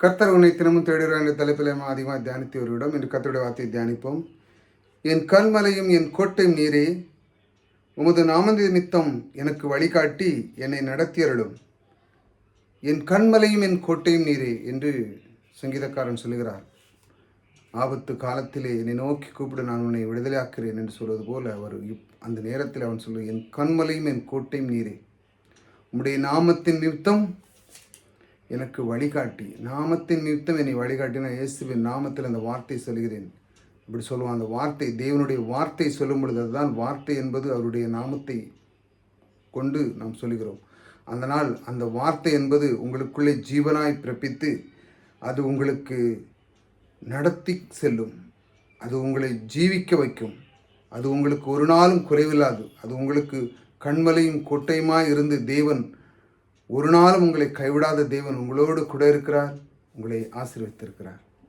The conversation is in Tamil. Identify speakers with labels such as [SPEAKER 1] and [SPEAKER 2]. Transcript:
[SPEAKER 1] கர்த்தர் உன்னை தினமும் தேடுகிறார் என்ற தலைப்பில் நாம் அதிகமாக தியானித்து வருகிறோம். என்று கர்த்தருடைய வார்த்தையை தியானிப்போம். என் கல்மலையும் என் கோட்டையும் நீரே உமது நாமதி நிமித்தம் எனக்கு வழிகாட்டி என்னை நடத்தியருளும். என் கண்மலையும் என் கோட்டையும் நீரே என்று சங்கீதக்காரன் சொல்கிறார் ஆபத்து காலத்திலே என்னை நோக்கி கூப்பிடு நான் உன்னை விடுதலையாக்குறேன் என்று சொல்வது போல அவர் இப்- அந்த நேரத்தில் அவன் சொல்லு என் கண்மலையும் என் கோட்டையும் நீரே. உம்முடைய நாமத்தின் நிமித்தம் எனக்கு வழிகாட்டி. நாமத்தின் நிமித்தம் என்னை வழிகாட்டினா இயேசுவின் நாமத்தில் அந்த வார்த்தை சொல்கிறேன். இப்படி சொல்லுவான் அந்த வார்த்தை தேவனுடைய வார்த்தை சொல்லும் பொழுது அதுதான் வார்த்தை என்பது அவருடைய நாமத்தை கொண்டு நாம் சொல்லுகிறோம் அந்த நாள் அந்த வார்த்தை என்பது உங்களுக்குள்ளே ஜீவனாய் பிறப்பித்து அது உங்களுக்கு நடத்தி செல்லும். அது உங்களை ஜீவிக்க வைக்கும். அது உங்களுக்கு ஒரு நாளும் குறைவில்லாது. அது உங்களுக்கு கண்மலையும் கோட்டையுமாய் இருந்து தேவன் ஒரு நாளும் உங்களை கைவிடாத தேவன் உங்களோடு கூட இருக்கிறார் உங்களை ஆசீர்வித்திருக்கிறார்